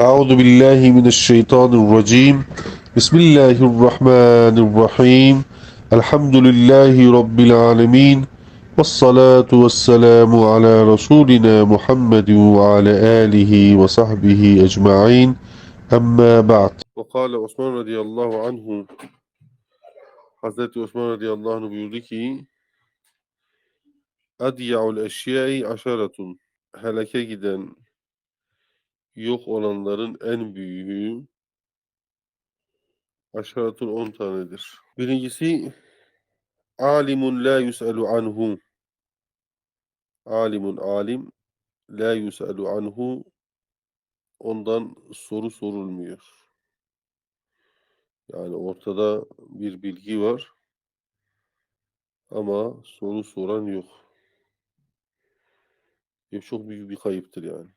أعوذ بالله من الشيطان الرجيم. بسم الله الرحمن الرحيم. الحمد لله رب العالمين والصلاة والسلام على رسولنا محمد وعلى آله وصحبه أجمعين. أما بعد. وقال عثمان رضي الله عنه Hazreti Osman radıyallahu anh buyurdu ki Adiya'ul eşyai aşaratun helake giden yok olanların en büyüğü aşaratun 10 tanedir. Birincisi alimun la yus'alu anhu alimun alim la yus'alu anhu ondan soru sorulmuyor. Yani ortada bir bilgi var ama soru soran yok. Bu çok büyük bir kayıptır yani.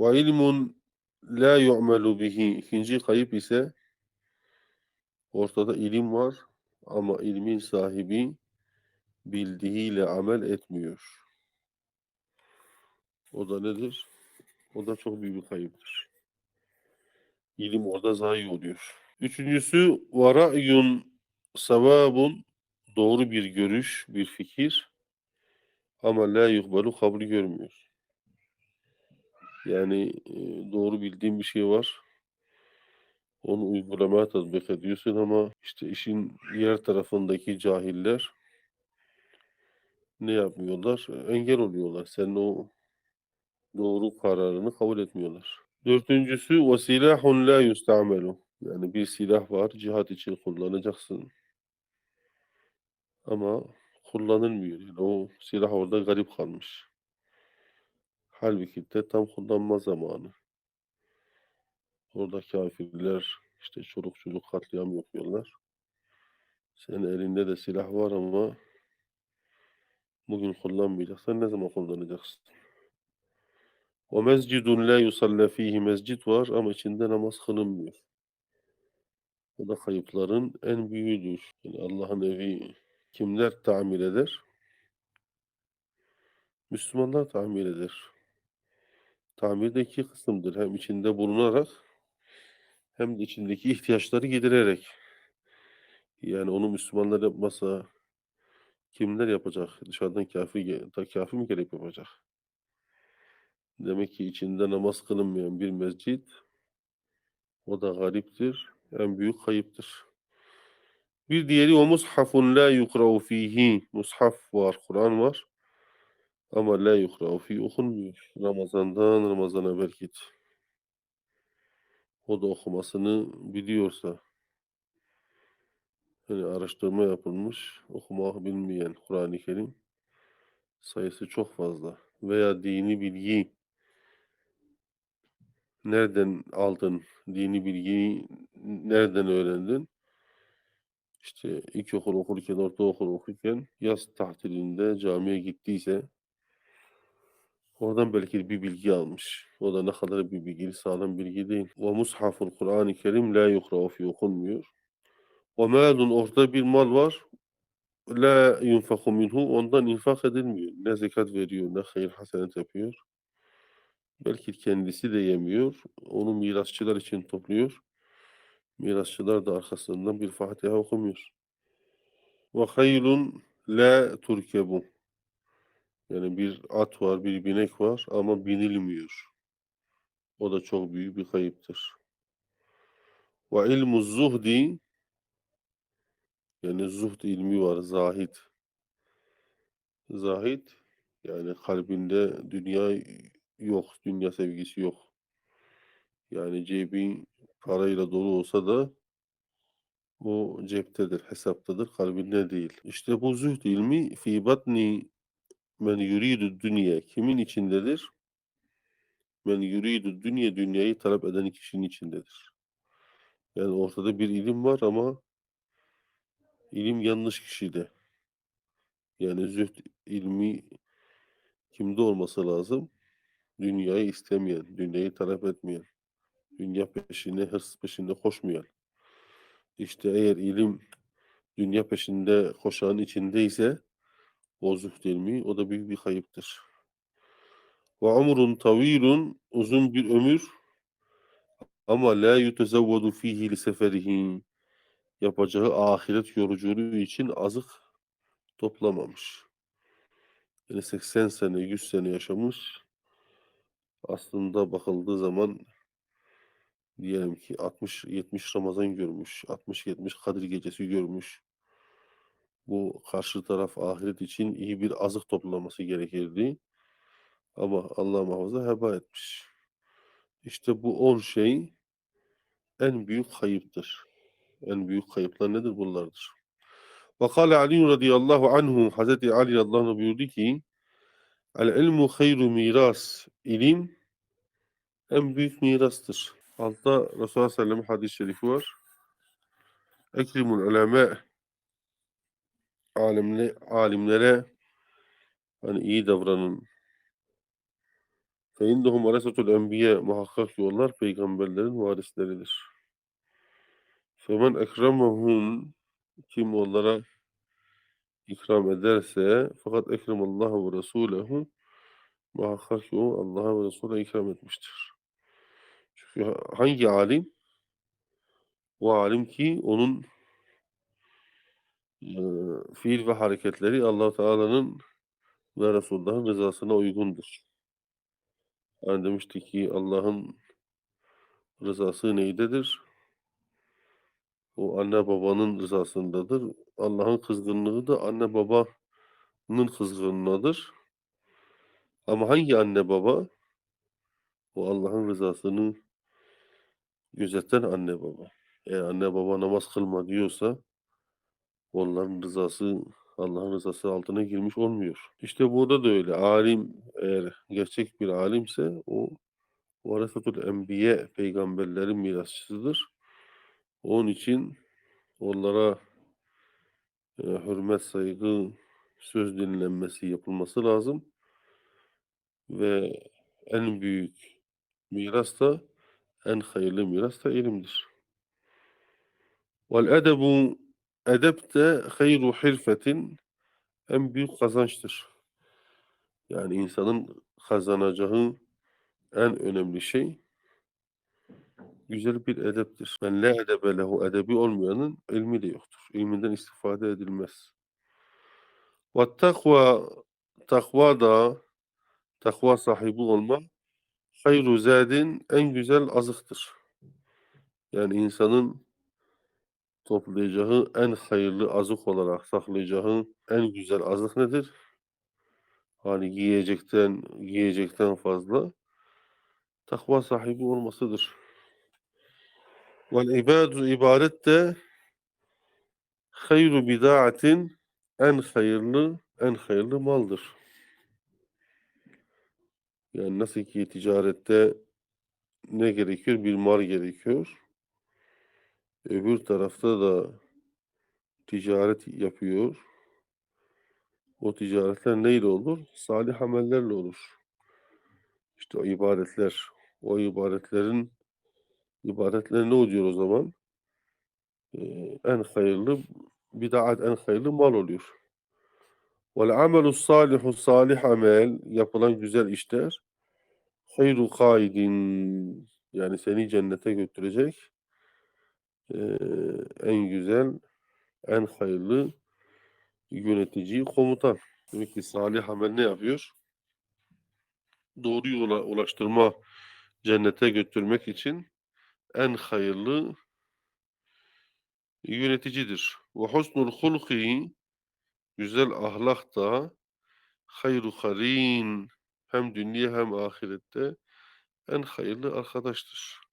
Ve ilmun la yu'melu bihi. İkinci kayıp ise ortada ilim var ama ilmin sahibi bildiğiyle amel etmiyor. O da nedir? O da çok büyük bir kayıptır. İlim orada zayi oluyor. Üçüncüsü vara'yun savabun doğru bir görüş, bir fikir ama la yuhbalu kabul görmüyor. Yani doğru bildiğin bir şey var. Onu uygulamaya tatbik ediyorsun ama işte işin diğer tarafındaki cahiller ne yapmıyorlar? Engel oluyorlar. Senin o doğru kararını kabul etmiyorlar. Dörtüncüsü vesilahun la yustamelu. Yani bir silah var, cihat için kullanacaksın. Ama kullanılmıyor. Yani o silah orada garip kalmış. Halbuki de tam kullanma zamanı. Orada kafirler işte çoluk çocuk katliam yapıyorlar. Senin elinde de silah var ama bugün kullanmayacaksan ne zaman kullanacaksın? O mescidun la yusalle fihi mescid var ama içinde namaz kılınmıyor. O da kayıpların en büyüğüdür. Yani Allah'ın evi kimler tamir eder? Müslümanlar tamir eder. Tamir de iki kısımdır. Hem içinde bulunarak hem de içindeki ihtiyaçları gidererek. Yani onu Müslümanlar yapmasa kimler yapacak? Dışarıdan kafir, ge- kafir mi gelip yapacak? Demek ki içinde namaz kılınmayan bir mescit o da gariptir. En büyük kayıptır. Bir diğeri o mushafun la yukra'u fihi. Mushaf var, Kur'an var. Ama la yukra'u fihi okunmuyor. Ramazandan Ramazana belki. O da okumasını biliyorsa. Yani araştırma yapılmış. Okumak bilmeyen Kur'an-ı Kerim sayısı çok fazla. Veya dini bilgi nereden aldın? Dini bilgiyi nereden öğrendin? İşte ilkokul okurken, ortaokul okurken yaz tatilinde camiye gittiyse oradan belki bir bilgi almış. O da ne kadar bir bilgi, sağlam bilgi değil. Ve mushaful Kur'an-ı Kerim la yukra'u fi okunmuyor. Ve malun ortada bir mal var. La yunfaku minhu ondan infak edilmiyor. Ne zekat veriyor, ne hayır hasenet yapıyor. Belki kendisi de yemiyor. Onu mirasçılar için topluyor. Mirasçılar da arkasından bir Fatiha okumuyor. Ve hayrun la turkebu. Yani bir at var, bir binek var ama binilmiyor. O da çok büyük bir kayıptır. Ve ilmu zuhdi yani zuhd ilmi var, zahid. Zahid yani kalbinde dünya yok, dünya sevgisi yok. Yani cebi parayla dolu olsa da o ceptedir, hesaptadır, kalbinde değil. İşte bu zuhd ilmi fi batni men yuridu dünya kimin içindedir? Men yuridu dünya dünyayı talep eden kişinin içindedir. Yani ortada bir ilim var ama ilim yanlış kişide. Yani zühd ilmi kimde olması lazım? Dünyayı istemeyen, dünyayı talep etmeyen, dünya peşinde, hırs peşinde koşmayan. İşte eğer ilim dünya peşinde koşanın içindeyse zühd ilmi o da büyük bir kayıptır. Ve umrun tavilun uzun bir ömür ama la yutezevvedu fihi li seferihi yapacağı ahiret yolculuğu için azık toplamamış. Yani 80 sene, 100 sene yaşamış. Aslında bakıldığı zaman diyelim ki 60-70 Ramazan görmüş, 60-70 Kadir Gecesi görmüş. Bu karşı taraf ahiret için iyi bir azık toplaması gerekirdi. Ama Allah muhafaza heba etmiş. İşte bu 10 şey en büyük kayıptır. En büyük kayıplar nedir? Bunlardır. Ve kâle Ali radıyallahu anhu Hazreti Ali radıyallahu anh buyurdu ki El ilmu hayru miras. İlim en büyük mirastır. Altta Resulullah sallallahu aleyhi ve sellem hadis-i şerifi var. Ekrimul uleme alimle, alimlere hani iyi davranın. Fe indehum varasatul enbiye muhakkak ki onlar peygamberlerin varisleridir. Femen ekremehum kim onlara ikram ederse fakat ekremallahu ve resulehu muhakkak ki o Allah'a ve Resul'e ikram etmiştir. Çünkü hangi alim? O alim ki onun fiil ve hareketleri allah Teala'nın ve Resulullah'ın rızasına uygundur. Hani demiştik ki Allah'ın rızası neydedir? O anne babanın rızasındadır. Allah'ın kızgınlığı da anne babanın kızgınlığıdır. Ama hangi anne baba? O Allah'ın rızasını gözeten anne baba. Eğer anne baba namaz kılma diyorsa onların rızası Allah'ın rızası altına girmiş olmuyor. İşte burada da öyle. Alim eğer gerçek bir alimse o varasatul enbiye peygamberlerin mirasçısıdır. Onun için onlara e, hürmet, saygı, söz dinlenmesi yapılması lazım. Ve en büyük miras da en hayırlı miras da ilimdir. Vel edebu edep de hayru hirfetin en büyük kazançtır. Yani insanın kazanacağı en önemli şey güzel bir edeptir. Ben la edebe lehu edebi olmayanın ilmi de yoktur. İlminden istifade edilmez. Ve takva takva da takva sahibi olma hayru zadin en güzel azıktır. Yani insanın toplayacağı en hayırlı azık olarak saklayacağı en güzel azık nedir? Hani giyecekten giyecekten fazla takva sahibi olmasıdır. Vel ibadu ibadet de hayru bidaatin en hayırlı en hayırlı maldır. Yani nasıl ki ticarette ne gerekiyor? Bir mal gerekiyor. Öbür tarafta da ticaret yapıyor. O ticaretler neyle olur? Salih amellerle olur. İşte o ibadetler, o ibadetlerin ibadetler ne oluyor o zaman? Ee, en hayırlı bidaat en hayırlı mal oluyor. Vel amelu salihu salih amel yapılan güzel işler hayru kaidin yani seni cennete götürecek en güzel en hayırlı yönetici komutan. Demek ki salih amel ne yapıyor? Doğru yola ulaştırma, cennete götürmek için en hayırlı yöneticidir. Ve husnul hulki güzel ahlak da hayru harin hem dünya hem ahirette en hayırlı arkadaştır.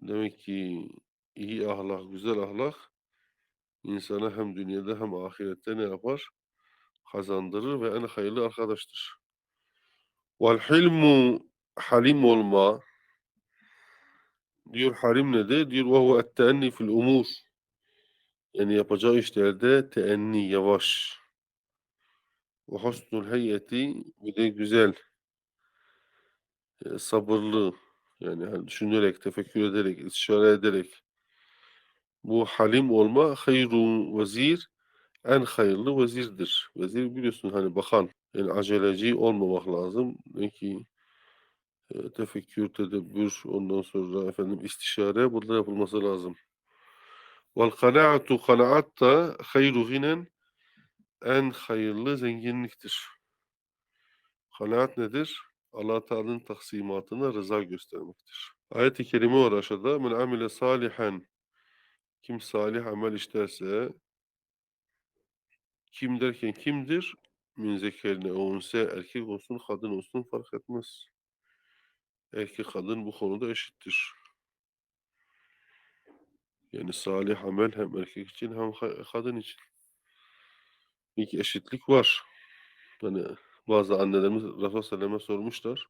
Demek ki iyi ahlak, güzel ahlak insana hem dünyada hem ahirette ne yapar? Kazandırır ve en hayırlı arkadaştır. Vel hilmu halim olma diyor halim nedir? Diyor ve huve etteenni fil umur. Yani yapacağı işlerde teenni yavaş. Ve husnul heyeti bir de güzel e, sabırlı yani hani düşünerek, tefekkür ederek, istişare ederek bu halim olma hayru vezir en hayırlı vezirdir. Vezir biliyorsun hani bakan. Yani aceleci olmamak lazım. Ne ki eee, tefekkür, tedebbür, ondan sonra efendim istişare bunlar yapılması lazım. Vel kanaatu kanaat da hayru ginen en hayırlı zenginliktir. Kanaat nedir? Allah Teala'nın taksimatına rıza göstermektir. Ayet-i kerime var aşağıda. Men amile salihan kim salih amel işlerse kim derken kimdir? Min zekerine unse erkek olsun kadın olsun fark etmez. Erkek kadın bu konuda eşittir. Yani salih amel hem erkek için hem kadın için. Peki eşitlik var. Hani bazı annelerimiz Resulullah Sellem'e sormuşlar.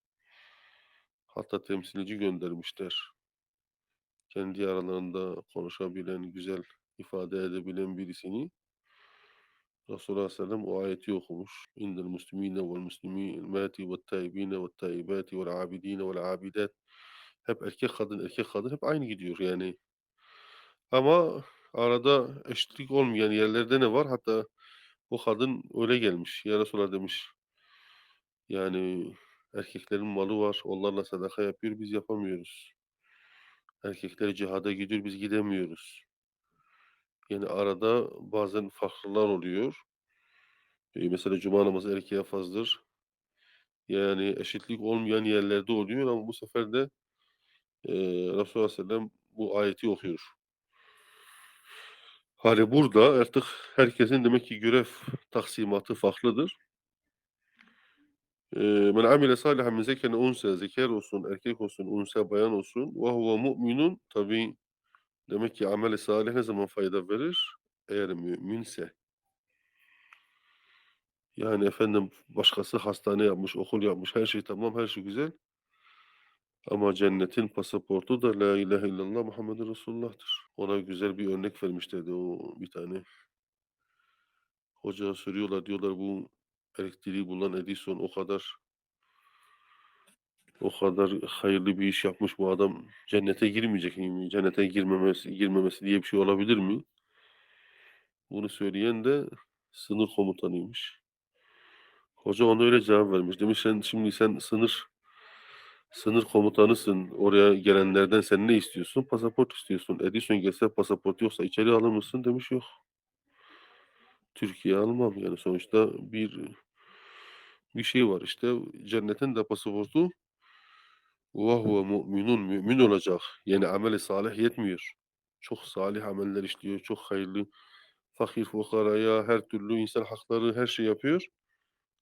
Hatta temsilci göndermişler. Kendi aralarında konuşabilen, güzel ifade edebilen birisini. Resulullah Sellem o ayeti okumuş. İndel muslimine vel muslimati ve taibine ve taibati vel abidine vel abidat. Hep erkek kadın, erkek kadın hep aynı gidiyor yani. Ama arada eşitlik olmayan yerlerde ne var? Hatta o kadın öyle gelmiş. Ya Resulallah demiş. Yani erkeklerin malı var. Onlarla sadaka yapıyor. Biz yapamıyoruz. Erkekler cihada gidiyor. Biz gidemiyoruz. Yani arada bazen farklılar oluyor. E, mesela cuma namazı erkeğe farzdır. Yani eşitlik olmayan yerlerde oluyor ama bu sefer de e, Resulullah Sellem bu ayeti okuyor. Hani burada artık herkesin demek ki görev taksimatı farklıdır. Men amile salihan min zekerin unse zeker olsun, erkek olsun, unse bayan olsun. Ve huve mu'minun tabi demek ki ameli salih ne zaman fayda verir? Eğer müminse. Yani efendim başkası hastane yapmış, okul yapmış, her şey tamam, her şey güzel. Ama cennetin pasaportu da La ilahe illallah Muhammed Resulullah'tır. Ona güzel bir örnek vermişlerdi o bir tane. Hoca soruyorlar diyorlar bu elektriği bulan Edison o kadar o kadar hayırlı bir iş yapmış bu adam cennete girmeyecek mi? Cennete girmemesi girmemesi diye bir şey olabilir mi? Bunu söyleyen de sınır komutanıymış. Hoca ona öyle cevap vermiş. Demiş sen şimdi sen sınır sınır komutanısın. Oraya gelenlerden sen ne istiyorsun? Pasaport istiyorsun. Edison gelse pasaport yoksa içeri alır mısın? Demiş yok. Türkiye almam yani sonuçta bir bir şey var işte cennetin de pasaportu ve huve mu'minun mümin olacak. Yani ameli salih yetmiyor. Çok salih ameller işliyor, çok hayırlı. Fakir fukaraya, her türlü insan hakları her şey yapıyor.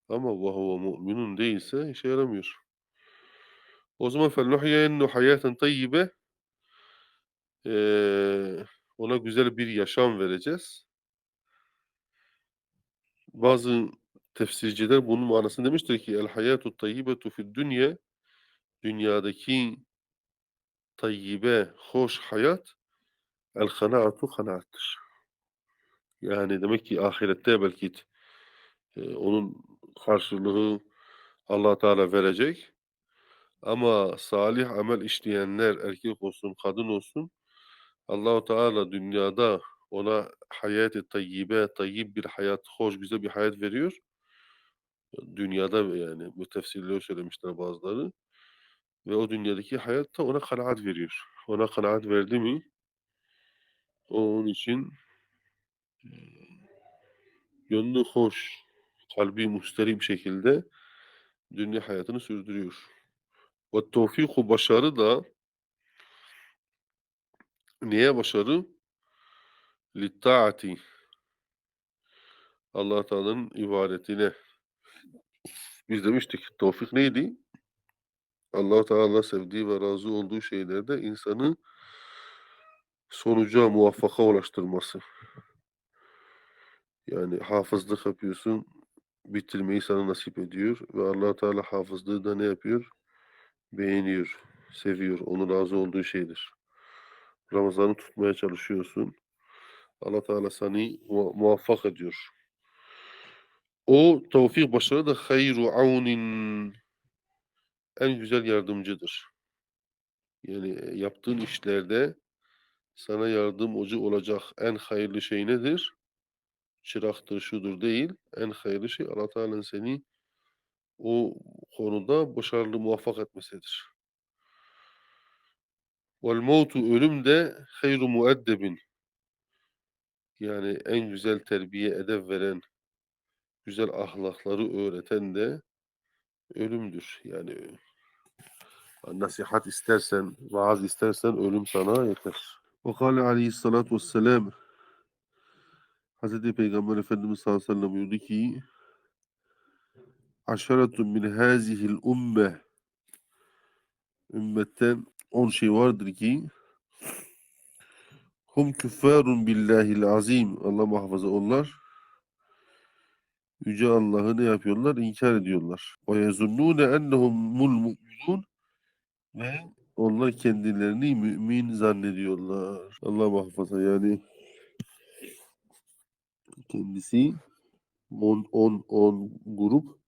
Ama ve huve mu'minun değilse işe yaramıyor. O zaman felnuhiyennu hayaten tayyibe ee, ona güzel bir yaşam vereceğiz. Bazı tefsirciler bunun manasını demiştir ki el hayatu tayyibetu fid dünya dünyadaki tayyibe, hoş hayat el kanaatu kanaattır. Yani demek ki ahirette belki e, onun karşılığı Allah Teala verecek. Ama salih amel işleyenler erkek olsun, kadın olsun Allahu Teala dünyada ona hayat-ı tayyibe, tayyib bir hayat, hoş, güzel bir hayat veriyor. Dünyada yani bu tefsirleri söylemişler bazıları. Ve o dünyadaki hayatta ona kanaat veriyor. Ona kanaat verdi mi onun için gönlü hoş, kalbi musterib şekilde dünya hayatını sürdürüyor. Ve tevfiku başarı da neye başarı? Littaati. Allah Teala'nın ibadetine. Biz demiştik tevfik neydi? Allah Teala sevdiği ve razı olduğu şeylerde insanı sonuca muvaffaka ulaştırması. Yani hafızlık yapıyorsun, bitirmeyi sana nasip ediyor ve Allah Teala hafızlığı da ne yapıyor? Beğeniyor, seviyor, onun razı olduğu şeydir. Ramazan'ı tutmaya çalışıyorsun. Allah Teala seni mu- muvaffak ediyor. O tevfik başarı da hayru aunin en güzel yardımcıdır. Yani e, yaptığın işlerde sana yardımcı olacak en hayırlı şey nedir? Çıraktır, şudur değil. En hayırlı şey Allah Teala'nın seni o konuda başarılı muvaffak etmesidir. Vel mevtu ölüm de hayru mueddebin. Yani en güzel terbiye edep veren, güzel ahlakları öğreten de ölümdür. Yani nasihat istersen, vaaz istersen ölüm sana yeter. Ve kâle aleyhissalâtu vesselâm Hazreti Peygamber Efendimiz sallallahu aleyhi ve sellem buyurdu ki Aşaratun min hazihil umme ümmetten on şey vardır ki hum küffarun billahil azim Allah muhafaza onlar Yüce Allah'ı ne yapıyorlar? İnkar ediyorlar. Ve yezunnûne ennehumul mu'minun ve onlar kendilerini mümin zannediyorlar. Allah muhafaza yani kendisi 10 10 10 grup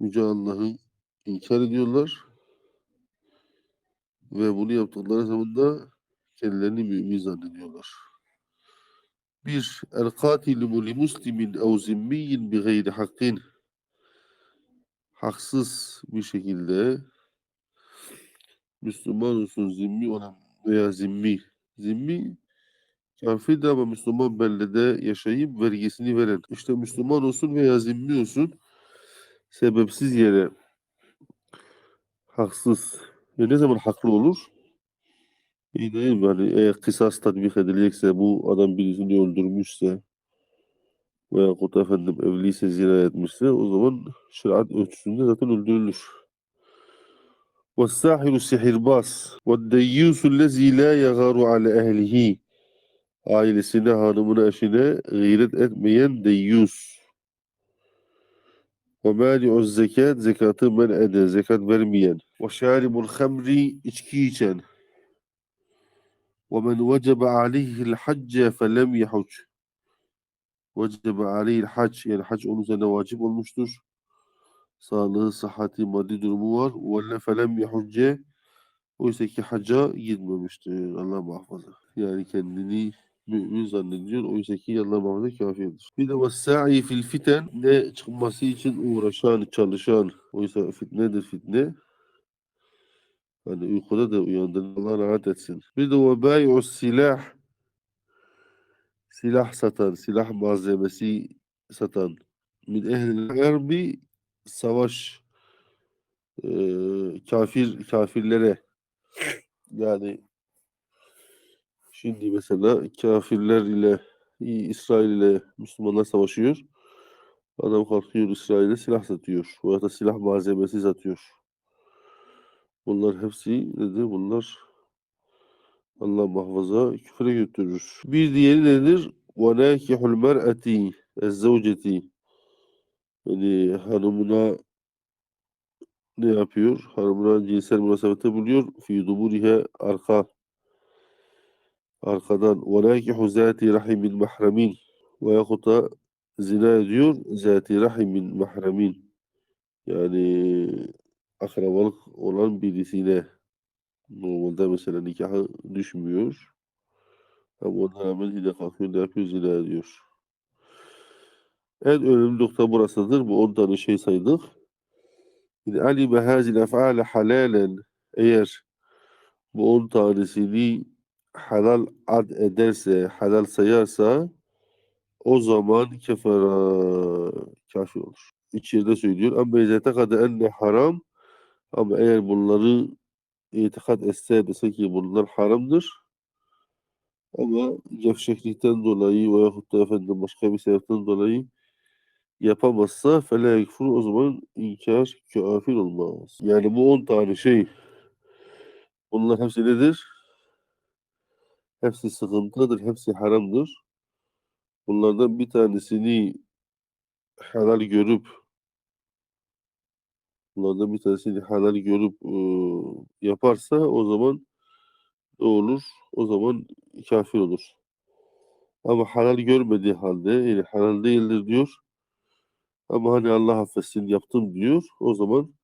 Yüce Allah'ı inkar ediyorlar ve bunu yaptıkları zaman da kendilerini mümin zannediyorlar. Bir, el katilu li muslimin ev zimmiyin bi gayri hakkin. Haksız bir şekilde Müslüman olsun zimmi olan veya zimmi. Zimmi kafir de ama Müslüman beldede yaşayıp vergisini veren. İşte Müslüman olsun veya zimmi olsun sebepsiz yere haksız. Ya ne zaman haklı olur? İyi değil mi? Hani eğer kısas tatbik edilecekse bu adam birisini öldürmüşse veya kut efendim evliyse zina etmişse o zaman şeriat ölçüsünde zaten öldürülür. وَالسَّاحِرُ sihirbaz وَالدَّيُّسُ الَّذ۪ي لَا يَغَارُ عَلَى اَهْلِهِ Ailesine, hanımına, eşine gıyret etmeyen deyyus. وَمَالِعُ zekat Zekatı men eder, zekat vermeyen. وَشَارِبُ الْخَمْرِ içki içen. وَمَنْ وَجَبَ عَلَيْهِ الْحَجَّ فَلَمْ يَحُجْ وَجَبَ عَلَيْهِ الْحَجْ Yani hac onun üzerine vacip olmuştur. Sağlığı, sıhhati, maddi durumu var. وَلَّ فَلَمْ يَحُجَّ Oysa ki hacca gitmemiştir. Allah muhafaza. Yani kendini mümin zannediyor. Oysa ki Allah muhafaza kafirdir. Bir de وَالسَّعِي fil fiten ne çıkması için uğraşan, çalışan. Oysa fitnedir fitne. Hani uykuda da uyandırın. Allah rahat etsin. Bir de وَبَايُ silah Silah satan, silah malzemesi satan. Min ehlil harbi savaş e, kafir kafirlere yani şimdi mesela kafirler ile İsrail ile Müslümanlar savaşıyor. Adam kalkıyor İsrail'e silah satıyor. Veya da silah malzemesi satıyor. Bunlar hepsi nedir? Bunlar Allah muhafaza küfre götürür. Bir diğeri nedir? وَنَاكِحُ الْمَرْأَةِ الزَّوْجَةِ Yani hanımına ne yapıyor? Hanımına cinsel münasebete buluyor. Fi duburihe arka arkadan ve nakihu zati rahimin mahremin ve yahut da zina ediyor zati rahimin mahremin yani akrabalık olan birisiyle normalde mesela nikahı düşmüyor ama ona rağmen yine kalkıyor ne yapıyor zina ediyor. En önemli nokta burasıdır. Bu 10 tane şey saydık. İn alime hazil ef'ale halalen eğer bu 10 tanesini halal ad ederse, halal sayarsa o zaman kefara kafir olur. İç yerde söylüyor. Ama izete kadar enne haram ama eğer bunları itikad etse dese ki bunlar haramdır ama gevşeklikten dolayı veyahut da efendim başka bir sebepten dolayı yapamazsa fele yekfur o zaman inkar kafir olmaz. Yani bu 10 tane şey bunlar hepsi nedir? Hepsi sıkıntıdır, hepsi haramdır. Bunlardan bir tanesini helal görüp bunlardan bir tanesini helal görüp e, yaparsa o zaman ne olur? O zaman kafir olur. Ama halal görmediği halde yani halal değildir diyor. Ama hani Allah affetsin yaptım diyor. O zaman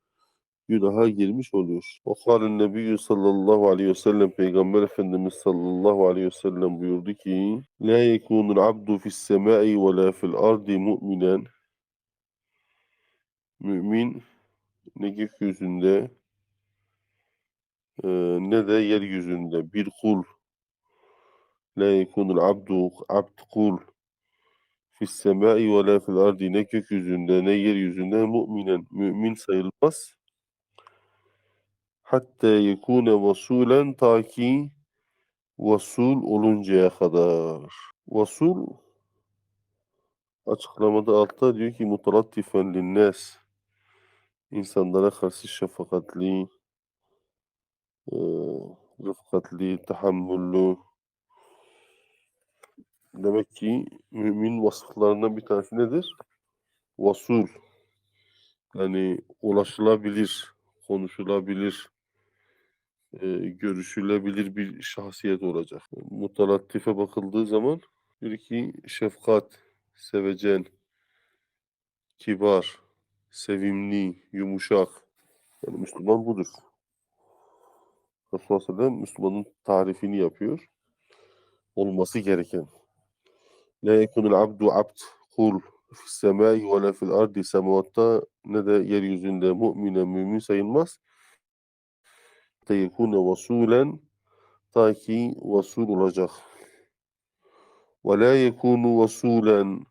günaha girmiş oluyor. O kâlen nebiyyü sallallahu aleyhi ve sellem Peygamber Efendimiz sallallahu aleyhi ve sellem buyurdu ki La yekunul abdu fis semai ve la fil ardi mu'minen mümin ne gökyüzünde e, ne de yeryüzünde. Bir kul. La yekunul abdu abd kul. Fis semai ve la fil ardi. Ne gökyüzünde ne yeryüzünde müminen mümin sayılmaz. Hatta yekune vasulen ta ki vasul oluncaya kadar. Vasul açıklamada altta diyor ki mutalattifen linnas insanlara karşı şefakatli, e, rıfkatli, tahammüllü. Demek ki mümin vasıflarından bir tanesi nedir? Vasul. Yani ulaşılabilir, konuşulabilir, e, görüşülebilir bir şahsiyet olacak. Mutalattife bakıldığı zaman bir ki şefkat, sevecen, kibar, sevimli, yumuşak. Yani Müslüman budur. Resulullah sellem Müslümanın tarifini yapıyor. Olması gereken. La yekunul abdu abd kul fis semai ve la fil ardi semavatta ne de yeryüzünde mümine mümin sayılmaz. Hatta yekune vasulen ta ki vasul olacak. Ve la yekunu vasulen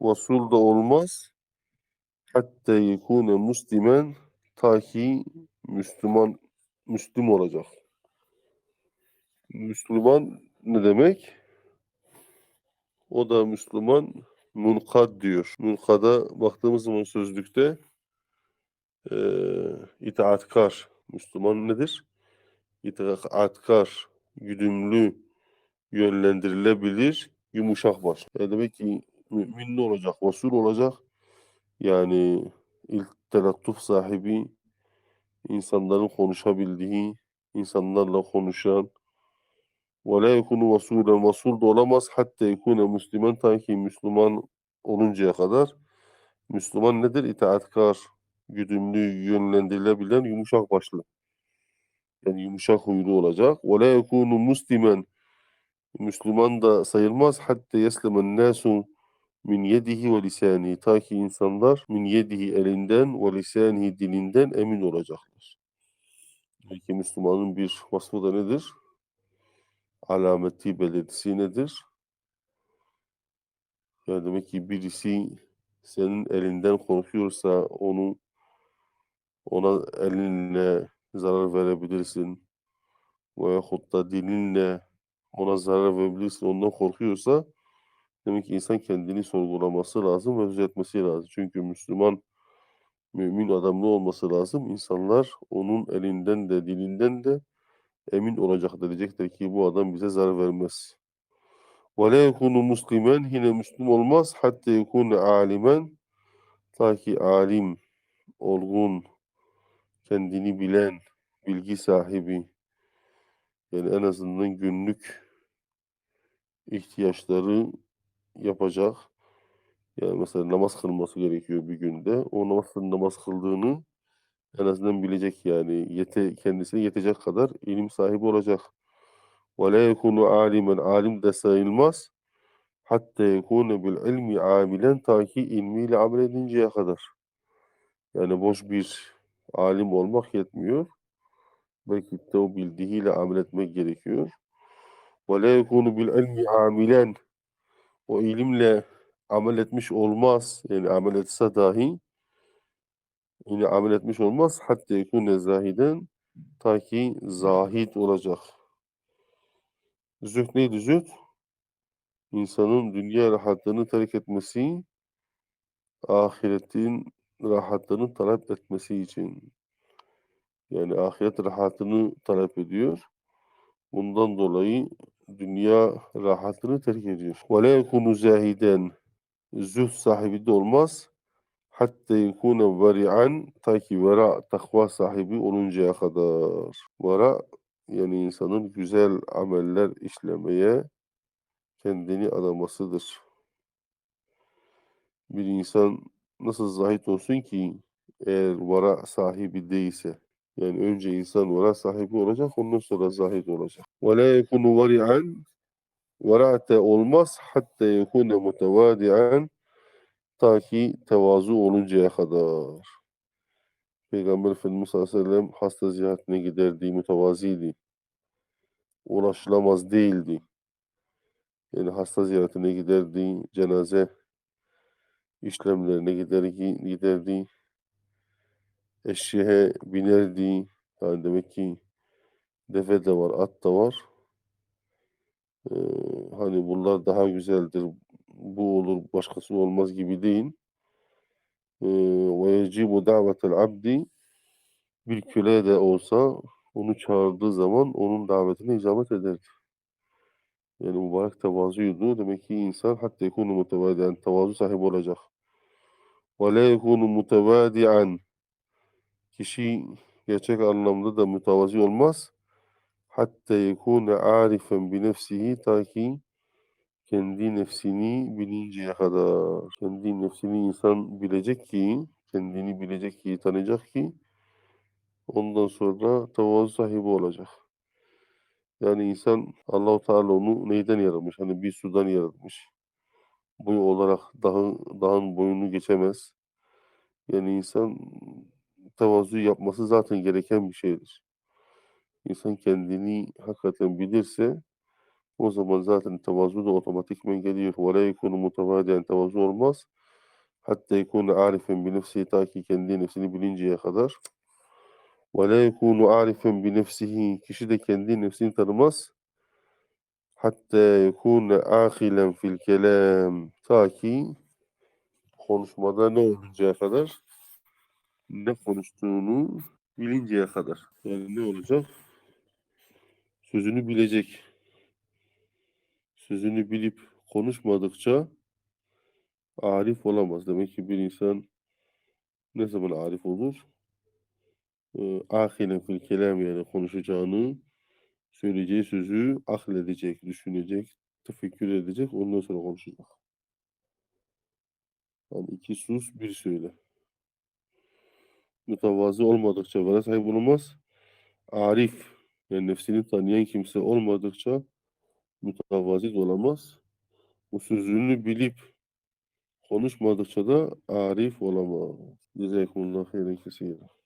vasul da olmaz. Hatta yekune muslimen ta ki Müslüman Müslüm olacak. Müslüman ne demek? O da Müslüman munkad diyor. Munkada baktığımız zaman sözlükte eee itaatkar. Müslüman nedir? İtaatkar, güdümlü, yönlendirilebilir, yumuşak baş. Yani demek ki mümin olacak? Vasul olacak. Yani ilk telattuf sahibi, insanların konuşabildiği, insanlarla konuşan, ve la yekunu vasulen vasul da olamaz hatta yekune müslüman ta ki Müslüman oluncaya kadar. Müslüman nedir? İtaatkar, güdümlü, yönlendirilebilen, yumuşak başlı. Yani yumuşak huylu olacak. Ve la yekunu muslimen Müslüman da sayılmaz. Hatta yeslemen nasu min yedihi ve lisanihi. Ta ki insanlar min yedihi elinden ve lisanihi dilinden emin olacaklar. Peki Müslümanın bir vasfı da nedir? Alameti, belirtisi nedir? Yani demek ki birisi senin elinden korkuyorsa onu ona elinle zarar verebilirsin. Veyahut da dilinle ona zarar verebilirsin. Ondan korkuyorsa demek ki insan kendini sorgulaması lazım ve düzeltmesi lazım. Çünkü Müslüman mümin adamlı olması lazım. İnsanlar onun elinden de dilinden de emin olacak diyecekler ki bu adam bize zarar vermez. Ve la yekunu muslimen yine Müslüm olmaz hatta yekunu alimen ta ki alim, olgun, kendini bilen, bilgi sahibi yani en azından günlük ihtiyaçları yapacak. Yani mesela namaz kılması gerekiyor bir günde. O namaz, namaz kıldığını en azından bilecek yani. Yete, kendisine yetecek kadar ilim sahibi olacak. La yekunu alimen alim de sayılmaz. Hatta yekune bil ilmi amilen ta ki ilmiyle amel edinceye kadar. Yani boş bir alim olmak yetmiyor. Belki de o bildiğiyle amel etmek gerekiyor. Ve la yekunu bil ilmi amilen o ilimle amel etmiş olmaz. Yani amel etse dahi yine amel etmiş olmaz. Hatta yekune zahiden ta ki zahid olacak. Zühd neydi zühd? İnsanın dünya rahatlığını terk etmesi, ahiretin rahatlığını talep etmesi için. Yani ahiret rahatını talep ediyor. Bundan dolayı dünya rahatını terk ediyor. Ve la yekunu zahiden zühd sahibi de olmaz. Hatta yekune veri'an ta ki vera takva sahibi oluncaya kadar. Vera yani insanın güzel ameller işlemeye kendini adamasıdır. Bir insan nasıl zahit olsun ki eğer vara sahibi değilse. Yani önce insan vara sahibi olacak ondan sonra zahid olacak. La yekunu vari'an Vera'te olmaz hatta yekune mutevadi'an Ta ki tevazu oluncaya kadar. Peygamber Efendimiz sallallahu aleyhi ve sellem hasta ziyaretine giderdi, mütevaziydi. Ulaşılamaz değildi. Yani hasta ziyaretine giderdi, cenaze işlemlerine gider, giderdi. Eşeğe binerdi. Yani demek ki deve de var, at da var. Ee, hani bunlar daha güzeldir, bu olur, başkası olmaz gibi değil. Ve yecibu davetel abdi bir köle de olsa onu çağırdığı zaman onun davetine icabet ederdi. Yani mübarek tevazuydu. Demek ki insan hatta yekunu mutevadiyen tevazu sahibi olacak. Ve la yekunu mutevadiyen kişi gerçek anlamda da mütevazi olmaz. Hatta yekune arifen bi nefsihi ta ki kendi nefsini bilinceye kadar. Kendi nefsini insan bilecek ki, kendini bilecek ki, tanıyacak ki ondan sonra tevazu sahibi olacak. Yani insan Allahu Teala onu neyden yaratmış? Hani bir sudan yaratmış. Boy olarak dağın, dağın boyunu geçemez. Yani insan tevazu yapması zaten gereken bir şeydir. İnsan kendini hakikaten bilirse o zaman zaten tevazu da otomatikmen geliyor. وَلَا يَكُونُ مُتَوَادِيًا tevazu olmaz. Hatta yekûne arifen bi nefsihi ta ki kendi nefsini bilinceye kadar. وَلَا يَكُونُ عَارِفًا بِنَفْسِهِ Kişi de kendi nefsini tanımaz. Hatta yekûne âhilen fil kelam. Ta ki konuşmada ne oluncaya kadar? ne konuştuğunu bilinceye kadar. Yani ne olacak? Sözünü bilecek. Sözünü bilip konuşmadıkça arif olamaz. Demek ki bir insan ne zaman arif olur? Ahilen fil kelam yani konuşacağını, söyleyeceği sözü akledecek, düşünecek, tefekkür edecek, ondan sonra konuşacak. Yani iki sus, bir söyle. Mütevazı olmadıkça bana sahip olunmaz. Arif, yani nefsini tanıyan kimse olmadıkça mütevazi de olamaz. Bu sözünü bilip konuşmadıkça da arif olamaz. Cezakumullah hayren kesir.